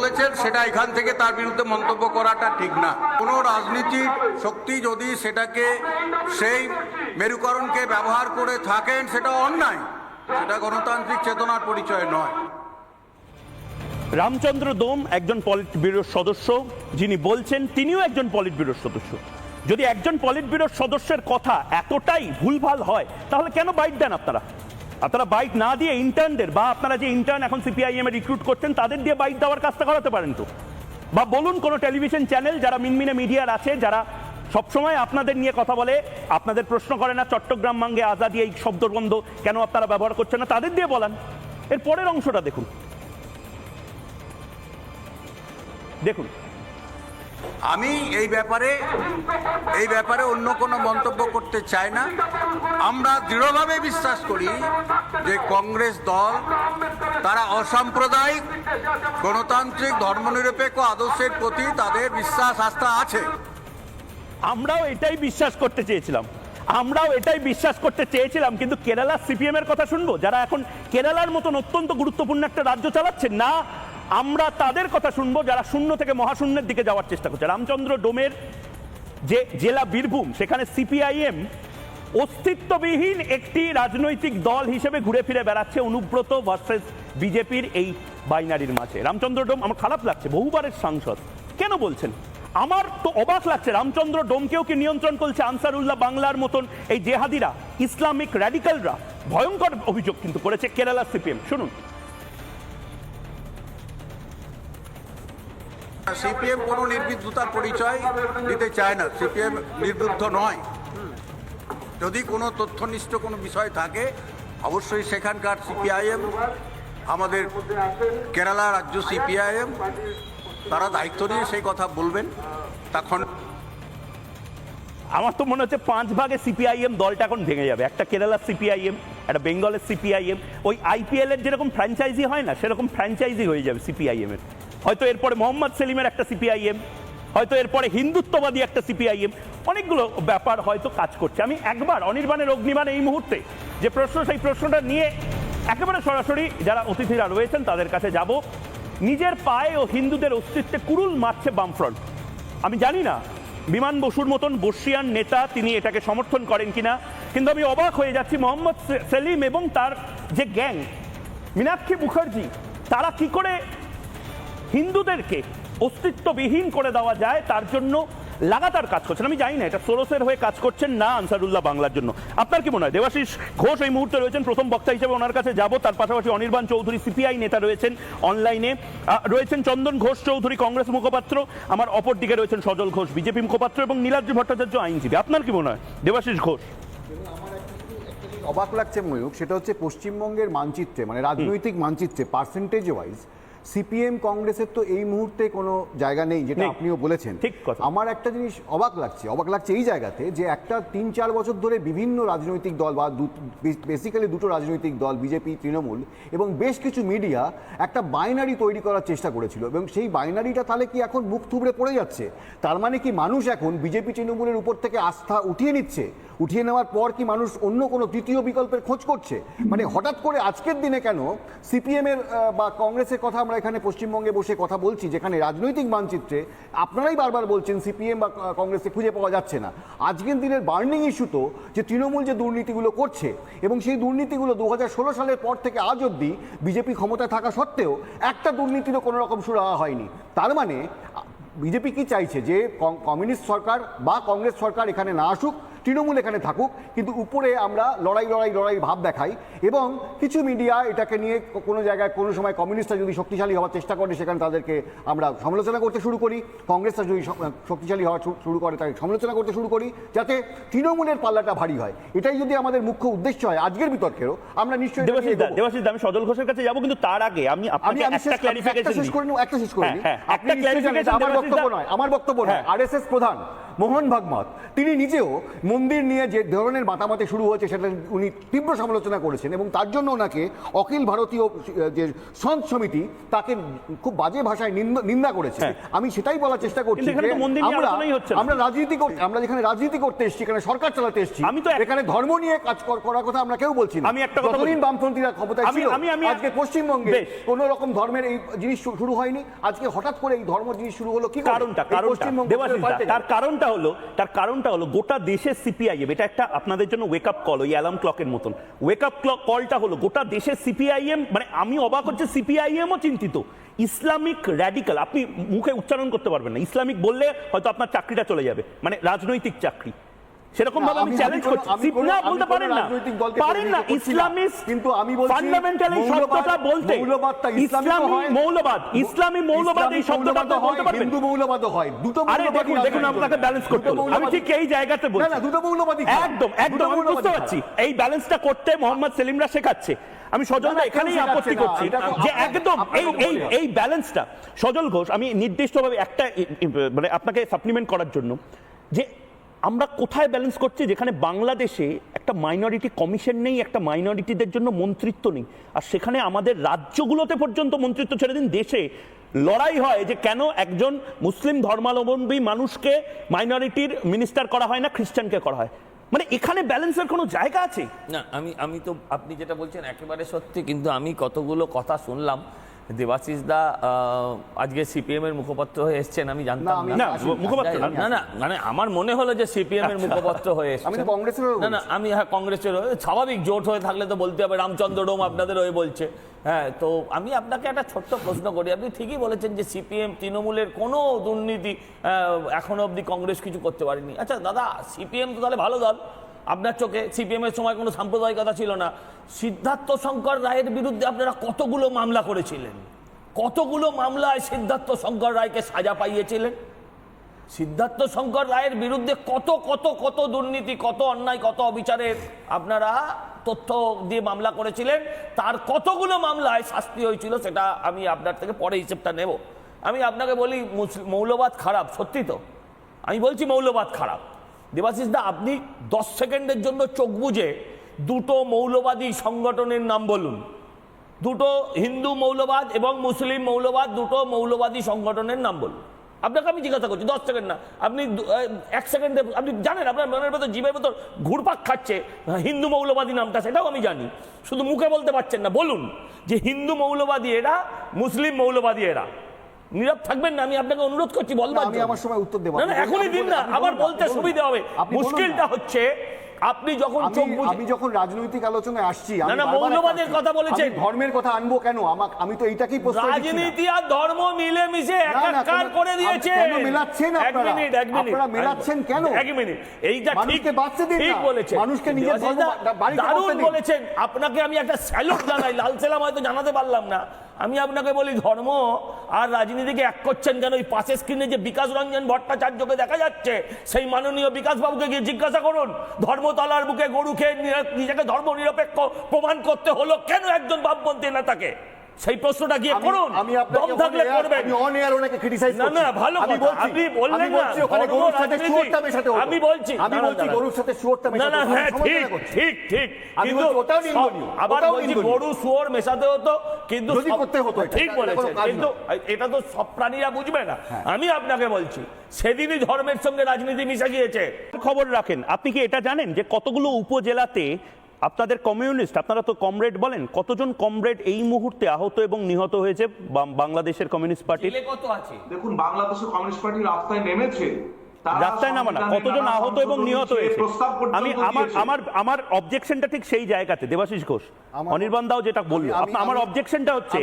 বলেছেন, সেটা এখান থেকে তার বিরুদ্ধে মন্তব্য করাটা ঠিক না। কোনো রাজনীতির শক্তি যদি সেটাকে সেই মেরুকরণকে ব্যবহার করে থাকেন, সেটা অন্যায়। সেটা গণতান্ত্রিক চেতনার পরিচয় নয়। রামচন্দ্র দোম একজন পলিট ব্যুরোর সদস্য, যিনি বলছেন তিনিও একজন পলিট ব্যুরোর সদস্য। যদি একজন পলিট ব্যুরোর সদস্যের কথা এতটাই ভুলভাল হয়, তাহলে কেন বাইট দেন আপনারা? আপনারা বাইট না দিয়ে ইন্টার্নদের বা আপনারা যে ইন্টার্ন এখন সিপিআইএম এ রিক্রুট করছেন, তাদের দিয়ে বাইট দেওয়ার কাজটা করাতে পারেন তো। বা বলুন কোনো টেলিভিশন চ্যানেল যারা মিনমিনে মিডিয়ার আছে, যারা সবসময় আপনাদের নিয়ে কথা বলে, আপনাদের প্রশ্ন করে না, চট্টগ্রাম মাঙ্গে আজাদি এই শব্দবন্ধ কেন আপনারা ব্যবহার করছেন না, তাদের দিয়ে বলান। এর পরের অংশটা দেখুন। দেখুন আমি এই ব্যাপারে এই ব্যাপারে অন্য কোনো মন্তব্য করতে চাই না। আমরা দৃঢ়ভাবে বিশ্বাস করি যে কংগ্রেস দল, তারা অসাম্প্রদায়িক, গণতান্ত্রিক, ধর্মনিরপেক্ষ আদর্শের প্রতি তাদের বিশ্বাস আস্থা আছে। আমরাও এটাই বিশ্বাস করতে চেয়েছিলাম। আমরাও এটাই বিশ্বাস করতে চেয়েছিলাম, কিন্তু কেরালা সিপিএম এর কথা শুনব? যারা এখন কেরালার মতন অত্যন্ত গুরুত্বপূর্ণ একটা রাজ্য চালাচ্ছেন না আমরা তাদের কথা শুনব যারা শূন্য থেকে মহাশূন্যের দিকে যাওয়ার চেষ্টা করছে। রামচন্দ্র ডোমের যে জেলা বীরভূম, সেখানে সিপিআইএম অস্তিত্ববিহীন একটি রাজনৈতিক দল হিসেবে ঘুরে ফিরে বেড়াচ্ছে অনুব্রত ভার্সেস বিজেপির এই বাইনারির মাঝে। রামচন্দ্র ডোম, আমার খারাপ লাগছে, বহুবারের সাংসদ। কেন বলছেন? আমার তো অবাক লাগছে, রামচন্দ্র ডোমকেও কি নিয়ন্ত্রণ করছে আনসারুল্লাহ বাংলার মতন এই জেহাদিরা, ইসলামিক র্যাডিক্যালরা ভয়ঙ্কর অভিযোগ কিন্তু করেছে কেরালা সিপিএম। শুনুন সিপিএম কোনো নির্বিদ্ধতার পরিচয় দিতে চায় না। সিপিএম নির্বুদ্ধ নয়। যদি কোনো তথ্যনিষ্ঠ কোনো বিষয় থাকে, অবশ্যই সেখানকার সিপিআইএম, আমাদের কেরালা রাজ্য সিপিআইএম, তারা দায়িত্ব নিয়ে সেই কথা বলবেন। তখন আমার তো মনে হচ্ছে পাঁচ ভাগে সিপিআইএম দলটা এখন ভেঙে যাবে। একটা কেরালার সিপিআইএম, একটা বেঙ্গলের সিপিআইএম, ওই আইপিএল এর যেরকম ফ্র্যাঞ্চাইজি হয় না, সেরকম ফ্র্যাঞ্চাইজি হয়ে যাবে সিপিআইএম এর হয়তো এরপরে মোহাম্মদ সেলিমের একটা সিপিআইএম, হয়তো এরপরে হিন্দুত্ববাদী একটা সিপিআইএম, অনেকগুলো ব্যাপার হয়তো কাজ করছে। আমি একবার অনির্বাণের অগ্নিবাণ এই মুহূর্তে যে প্রশ্ন, সেই প্রশ্নটা নিয়ে একেবারে সরাসরি যারা অতিথিরা রয়েছেন তাদের কাছে যাব। নিজের পায়ে ও হিন্দুদের অস্তিত্বে কুরুল মারছে বামফ্রন্ট। আমি জানি না, বিমান বসুর মতন বর্ষিয়ান নেতা তিনি এটাকে সমর্থন করেন কিনা, কিন্তু আমি অবাক হয়ে যাচ্ছি মোহাম্মদ সেলিম এবং তার যে গ্যাং, মীনাক্ষী মুখার্জি, তারা কি করে হিন্দুদেরকে অস্তিত্ববিহীন করে দেওয়া যায়, তার জন্য লাগাতার কাজ করছেন। আমি জানি না, এটা সোরসের হয়ে কাজ করছেন না আনসারুল্লাহ বাংলার জন্য। আপনার কি মনে হয়? দেবাশিস ঘোষ এই মুহূর্তে রয়েছেন, প্রথম বক্তা হিসেবে ওনার কাছে যাব। তার পাশাপাশি অনির্বাণ চৌধুরী, সিপিআই নেতা রয়েছেন অনলাইনে রয়েছেন চন্দন ঘোষ চৌধুরী, কংগ্রেস মুখপাত্র। আমার অপর দিকে রয়েছেন সজল ঘোষ, বিজেপি মুখপাত্র এবং নীলাদ্রি ভট্টাচার্য আইনজীবী। আপনার কি মনে হয়? দেবাশিস ঘোষ। অবাক লাগছে ময়ূক সেটা হচ্ছে পশ্চিমবঙ্গের মানচিত্রে মানে রাজনৈতিক মানচিত্রে পার্সেন্টেজ ওয়াইজ সিপিএম কংগ্রেসের তো এই মুহূর্তে কোনো জায়গা নেই যেটা আপনিও বলেছেন। ঠিক কথা। আমার একটা জিনিস অবাক লাগছে অবাক লাগছে এই জায়গাতে যে একটা তিন চার বছর ধরে বিভিন্ন রাজনৈতিক দল বা বেসিক্যালি দুটো রাজনৈতিক দল বিজেপি তৃণমূল এবং বেশ কিছু মিডিয়া একটা বাইনারি তৈরি করার চেষ্টা করেছিল এবং সেই বাইনারিটা তাহলে কি এখন মুখ থুবড়ে পড়ে যাচ্ছে? তার মানে কি মানুষ এখন বিজেপি তৃণমূলের উপর থেকে আস্থা উঠিয়ে নিচ্ছে? উঠিয়ে নেওয়ার পর কি মানুষ অন্য কোনো তৃতীয় বিকল্পের খোঁজ করছে? মানে হঠাৎ করে আজকের দিনে কেন সিপিএম এর বা কংগ্রেসের কথা আমরা এখানে পশ্চিমবঙ্গে বসে কথা বলছি যেখানে রাজনৈতিক মানচিত্রে আপনারাই বারবার বলছেন সিপিএম বা আহ, কংগ্রেসে খুঁজে পাওয়া যাচ্ছে না। আজকের দিনের বার্নিং ইস্যু তো যে তৃণমূল যে দুর্নীতিগুলো করছে এবং সেই দুর্নীতিগুলো দু হাজার ষোলো সালের পর থেকে আজ অবধি বিজেপি ক্ষমতায় থাকা সত্ত্বেও একটা দুর্নীতিরও কোনো রকম সুরাহা হয়নি। তার মানে বিজেপি কি চাইছে যে কমিউনিস্ট সরকার বা কংগ্রেস সরকার এখানে না আসুক তৃণমূল এখানে থাকুক কিন্তু উপরে আমরা লড়াই লড়াই লড়াই ভাব দেখাই এবং কিছু মিডিয়া এটাকে নিয়ে কোনো জায়গায় কোনো সময় কমিউনিস্টরা যদি শক্তিশালী হওয়ার চেষ্টা করে সেখানে তাদেরকে আমরা সমালোচনা করতে শুরু করি। কংগ্রেসরা যদি শক্তিশালী হওয়া শুরু করে তাকে সমালোচনা করতে শুরু করি যাতে তৃণমূলের পাল্লাটা ভারী হয়। এটাই যদি আমাদের মুখ্য উদ্দেশ্য হয় আজকের বিতর্কেরও আমরা নিশ্চয়ই দেবাশিস আমি সজল ঘোষের কাছে যাব কিন্তু তার আগে আমি আমি আপনাকে একটা শেষ- একটা শেষ করে নিই, একটা শেষ করে হ্যাঁ, নিই। হ্যাঁ, আপনি আমার বক্তব্য নয় আমার বক্তব্য নয় হ্যাঁ। আরএসএস প্রধান। মোহন ভাগবত তিনি নিজেও মন্দির নিয়ে যে ধরনের মাতামাতি শুরু হয়েছে সেটা উনি তীব্র সমালোচনা করেছেন এবং তার জন্য ওনাকে অখিল ভারতীয় যে সন্ত সমিতি তাকে খুব বাজে ভাষায় নিন্দা করেছে হ্যাঁ। আমি সেটাই বলার চেষ্টা করছি আমরা। আমরা রাজনীতি করতে আমরা যেখানে রাজনীতি করতে এসেছি এখানে সরকার চালাতে এসেছি আমি তো এখানে ধর্ম নিয়ে কাজ কর- করার কথা আমরা কেউ বলছি না আমি একটা কথা বলি। বামপন্থীরা ক্ষমতায় ছিল আজকে পশ্চিমবঙ্গে। কোনো রকম ধর্মের এই জিনিস শুরু হয়নি আজকে হঠাৎ করে এই ধর্ম জিনিস শুরু হলো কি কারণটা এই কারণটা পশ্চিমবঙ্গ তার কারণটা হলো, তার কারণটা হলো গোটা দেশের সিপিআইএম এটা একটা আপনাদের জন্য ওয়েক আপ কল ওই অ্যালার্ম ক্লকের মতন। ওয়েক আপ ক্লক কলটা হলো গোটা দেশের সিপিআইএম মানে আমি অবাক হচ্ছে সিপিআইএমও চিন্তিত। ইসলামিক র্যাডিক্যাল আপনি মুখে উচ্চারণ করতে পারবেন না। ইসলামিক বললে হয়তো আপনার চাকরিটা চলে যাবে মানে রাজনৈতিক চাকরি। সেরকম ভাবে আমি চ্যালেঞ্জ করছি। না বলতে পারেন না। পারেন না। ইসলামিস্ট কিন্তু আমি বলছি ফান্ডামেন্টাল এই শব্দটা বলতে। মৌলবাদটা ইসলামী মৌলবাদ ইসলামী মৌলবাদ এই শব্দটা মৌলবাদও বলতে পারবেন? হিন্দু মৌলবাদও হয় দুটো আরে মৌলবাদই দেখুন আপনাকে ব্যালেন্স করতে হলো আমি ঠিক এই জায়গাতে বলছি না দুটো মৌলবাদী খারাপ। একদম একদম আমি বুঝতে পারছি। এই ব্যালেন্সটা করতে মোহাম্মদ সেলিমরা শেখাচ্ছে। আমি সজল এখানেই আপত্তি করছি যে একদম এই এই এই ব্যালেন্সটা সজল ঘোষ আমি নির্দিষ্টভাবে একটা মানে আপনাকে সাপ্লিমেন্ট করার জন্য যে আমরা কোথায় ব্যালেন্স করছি? যেখানে বাংলাদেশে একটা মাইনরিটি কমিশন নেই, একটা মাইনরিটিদের জন্য মন্ত্রিত্ব নেই। আর সেখানে আমাদের রাজ্যগুলোতে পর্যন্ত মন্ত্রিত্ব ছেড়ে দিন, দেশে লড়াই হয় যে কেন একজন মুসলিম ধর্মাবলম্বী মানুষকে মাইনরিটির মিনিস্টার করা হয় না, খ্রিস্টানকে করা হয়? মানে এখানে ব্যালেন্সের কোনো জায়গা আছে? না, আমি আমি তো, আপনি যেটা বলছেন একেবারে সত্যি, কিন্তু আমি কতগুলো কথা শুনলাম দেবাশিস দা আজকে সিপিএম এর মুখপাত্র হয়ে এসছেন আমি জানতাম না না। মুখপাত্র না। না মানে আমার মনে হলো যে সিপিএম এর মুখপাত্র হয়ে আমি তো এসেছেন। কংগ্রেসেরও না না আমি হ্যাঁ কংগ্রেসের হয়ে স্বাভাবিক জোট হয়ে থাকলে তো বলতে হবে রামচন্দ্র ডোম আপনাদের হয়ে বলছে। হ্যাঁ তো আমি আপনাকে একটা ছোট্ট প্রশ্ন করি। আপনি ঠিকই বলেছেন যে সিপিএম তৃণমূলের কোনো দুর্নীতি আহ, এখনও অবধি কংগ্রেস কিছু করতে পারেনি। আচ্ছা দাদা সিপিএম তো তাহলে ভালো দল। আপনার চোখে সিপিএম এর সময় কোনো সাম্প্রদায়িকতা ছিল না। সিদ্ধার্থ শঙ্কর রায়ের বিরুদ্ধে আপনারা কতগুলো মামলা করেছিলেন? কতগুলো মামলায় সিদ্ধার্থ শঙ্কর রায়কে সাজা পাইয়েছিলেন? সিদ্ধার্থ শঙ্কর রায়ের বিরুদ্ধে কত কত কত দুর্নীতি, কত অন্যায়, কত অবিচারের আপনারা তথ্য দিয়ে মামলা করেছিলেন? তার কতগুলো মামলায় শাস্তি হয়েছিল সেটা আমি আপনার থেকে পরে হিসেবটা নেব। আমি আপনাকে বলি মৌলবাদ খারাপ, সত্যি তো। আমি বলছি মৌলবাদ খারাপ। দা, আপনি দশ সেকেন্ডের জন্য চোখ বুঝে দুটো মৌলবাদী সংগঠনের নাম বলুন। দুটো হিন্দু মৌলবাদ এবং মুসলিম মৌলবাদ দুটো মৌলবাদী সংগঠনের নাম বলুন। আপনাকে আমি জিজ্ঞাসা করছি, দশ সেকেন্ড না, আপনি এক সেকেন্ডে, আপনি জানেন, আপনার মনের ভেতর, জীবের ভেতর ঘুরপাক খাচ্ছে হিন্দু মৌলবাদী নামটা, সেটাও আমি জানি। শুধু মুখে বলতে পারছেন না, বলুন যে হিন্দু মৌলবাদী এরা, মুসলিম মৌলবাদী এরা। নীরব থাকবেন না আমি আপনাকে অনুরোধ করছি বলবার আমি আমার সময় উত্তর দেবো। না এখনই দিন না আবার বলতে সুবিধা হবে। মুশকিলটা হচ্ছে আপনি যখন চোখ আমি বুঝে আমি যখন রাজনৈতিক আলোচনায় আসছি না, না, মৌলবাদের কথা বলেছেন। আমি ধর্মের কথা আনব কেন? আমাকে আমি তো এইটাকেই প্রশ্ন রাজনীতি আর ধর্ম মিলে মিশে একাকার করে দিয়েছে কেন মেলাচ্ছেন আপনারা? এক মিনিট এক মিনিট। আপনারা মেলাচ্ছেন কেন? এক মিনিট। এইটা ঠিক মানুষকে বাঁচতে দিন ঠিক। বলেছেন। মানুষকে নিজের ধর্ম বাড়িতে। বলেছেন। আপনাকে আমি একটা স্যালুট জানাই লাল সেলাম হয়তো জানাতে পারলাম না। আমি আপনাকে বলি, ধর্ম আর রাজনীতিকে এক করছেন কেন? ওই পাশে স্ক্রিনে যে বিকাশ রঞ্জন ভট্টাচার্যকে দেখা যাচ্ছে, সেই মাননীয় বিকাশবাবুকে গিয়ে জিজ্ঞাসা করুন, ধর্মতলার বুকে গরু খেয়ে নিজেকে ধর্ম নিরপেক্ষ প্রমাণ করতে হলো কেন একজন বামপন্থী নেতাকে? সেই প্রশ্নটা গিয়ে করুন। আমি দম আপনাকে থাকলে করবেন। আমি অন এয়ার ওনাকে ক্রিটিসাইজ না, করছি। না, ভালো আমি কথা। বলছি আপনি বললেন আমি বলছি না, ওখানে গরুর সাথে শুয়োরটা মেশাতে হতো। আমি বলছি, আমি বলছি গরুর সাথে শুয়োরটা মেশাতে না হতো। হ্যাঁ ঠিক ঠিক ঠিক। কিন্তু ওটাও নিন্দনীয়, আবার বলছি গরু শুয়োর মেশাতে হতো কিন্তু যদি করতে হতো ঠিক বলেছেন। কিন্তু এটা তো সব প্রাণীরা বুঝবে না। আমি আপনাকে বলছি সেদিনই ধর্মের সঙ্গে রাজনীতি মিশে গিয়েছে। খবর রাখেন। আপনি কি এটা জানেন যে কতগুলো উপজেলাতে আপনাদের কমিউনিস্ট আপনারা তো কমরেড বলেন কতজন কমরেড এই মুহূর্তে আহত এবং নিহত হয়েছে? বাংলাদেশের কমিউনিস্ট পার্টি কত আছে? দেখুন বাংলাদেশের কমিউনিস্ট পার্টি রাস্তায় নেমেছে। রাস্তায় নামা না কতজন আহত এবং নিহত হয়েছে? আমি আমার আমার আমার অবজেকশনটা ঠিক সেই জায়গাতে দেবাশিস ঘোষ। অনির্বাণ দাও যেটা বলল। আমি- আমার অবজেকশনটা হচ্ছে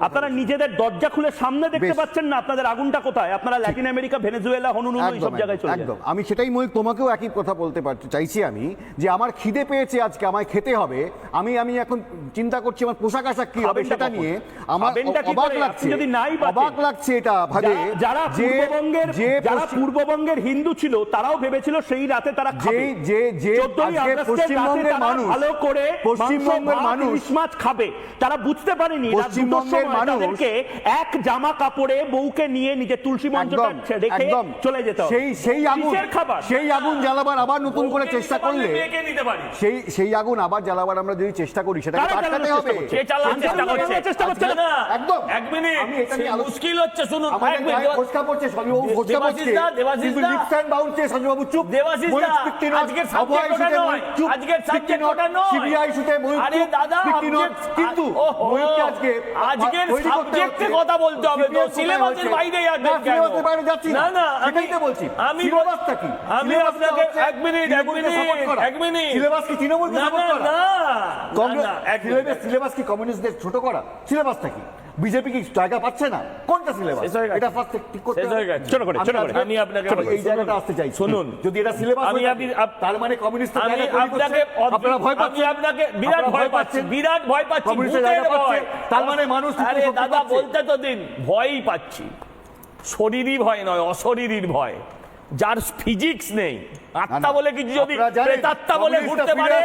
আপনারা নিজেদের দরজা খুলে সামনে দেখতে পাচ্ছেন না আপনাদের আগুনটা কোথায়? আপনারা ল্যাটিন আমেরিকা ভেনেজুয়েলা হনুনুন সব জায়গায় চলে একদম। আমি সেটাই ময়ূক তোমাকেও একই কথা বলতে পারছি চাইছি আমি যে আমার খিদে পেয়েছে আজকে আমায় খেতে হবে। আমি আমি এখন চিন্তা করছি আমার পোশাক আশাক কি হবে সেটা নিয়ে। আমার অবাক লাগছে। যদি নাই। অবাক লাগছে এটা ভাবে যারা- পূর্ববঙ্গের যে যারা পূর্ববঙ্গের হিন্দু ছিল তারাও ভেবেছিল সেই রাতে তারা যে খাবে। যে যে আজকে পশ্চিমবঙ্গের মানুষ ভালো করে পশ্চিমবঙ্গের মানুষ মাছ খাবে। তারা বুঝতে পারেনি পশ্চিমবঙ্গের সময় মানুষ- তাদেরকে এক জামা কাপড়ে বউকে নিয়ে নিজে তুলসী মঞ্চটা রেখে চলে যেত সেই সেই আগুন খাবার? সেই আগুন জ্বালাবার আবার নতুন করে চেষ্টা করলে সেই সেই আগুন আবার জ্বালাবার আমরা যদি চেষ্টা করি তো আটকাতে হবে। চেষ্টা করছে? না। একদম। এক মিনিট। মুশকিল হচ্ছে শুনুন। এক মিনিট। ফোসকা পড়ছে সবই ফোসকা পড়ছে। দা, দেবাশিস দা। লিপস অ্যান্ড বাউন্সে সঞ্জয়বাবু চুপ। দেবাশিস দা, আজকের অভয় ওটা নয়। আজকের স্পিকটি ওটা নয়। CBI ইস্যুতে ময়ূর আরে দাদা, স্পিকটি নট, object- কিন্তু ওহো, আজকে আজকের সাবজেক্টে কথা বলতে হবে। তো সিলেবাসের হচ্ছে? বাইরে না, সিলেবাসের বাইরে যাচ্ছি না। না না সেটাই আমি- তো বলছি। আমি সিলেবাসটা কি? আমি আপনাকে এক মিনিট এক মিনিট support করা। এক মিনিট। সিলেবাস কি তৃণমূলকে না কংগ্রেস সিলেবাস সিলেবাস কি কমিউনিস্টদের ছোট করা? সিলেবাসটা কি? বিজেপি কি জায়গা পাচ্ছে না? কোনটা সিলেবাস এটা ফার্স্ট ঠিক করতে। ছোট করে, আমি ছোট করে। আমি আপনাকে এই জায়গাটা আসতে চাই শুনুন। যদি এটা সিলেবাস আমি আপনি- তার মানে কমিউনিস্ট আমি আপনাকে আপনারা ভয় পাচ্ছেন। আপনাকে বিরাট ভয় পাচ্ছি পাচ্ছেন? বিরাট ভয় পাচ্ছি ভূতের ভয়। তার মানে মানুষ আরে দাদা বলতে তো দিন ভয়ই পাচ্ছি। শরীরই ভয় নয় অশরীরীর ভয়। যার ফিজিক্স নেই। আত্মা বলে কিছু যদি প্রেতাত্মা বলে ঘুরতে পারে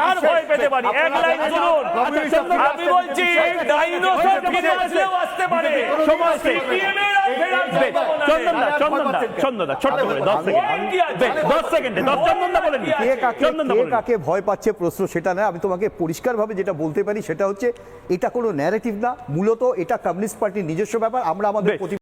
তার ভয় পেতে পারি। এক লাইন শুনুন। আচ্ছা, আমি বলছি ডাইনোসর ফিরে আসলেও আসতে পারে। চন্দনদা চন্দনদা চন্দনদা ছোট্ট করে দশ সেকেন্ড দশ দশ চন্দনদা বলে কে কাকে ভয় পাচ্ছে প্রশ্ন সেটা না আমি তোমাকে পরিষ্কারভাবে যেটা বলতে পারি সেটা হচ্ছে এটা কোনো ন্যারেটিভ না মূলত এটা কমিউনিস্ট পার্টির নিজস্ব ব্যাপার আমরা আমাদের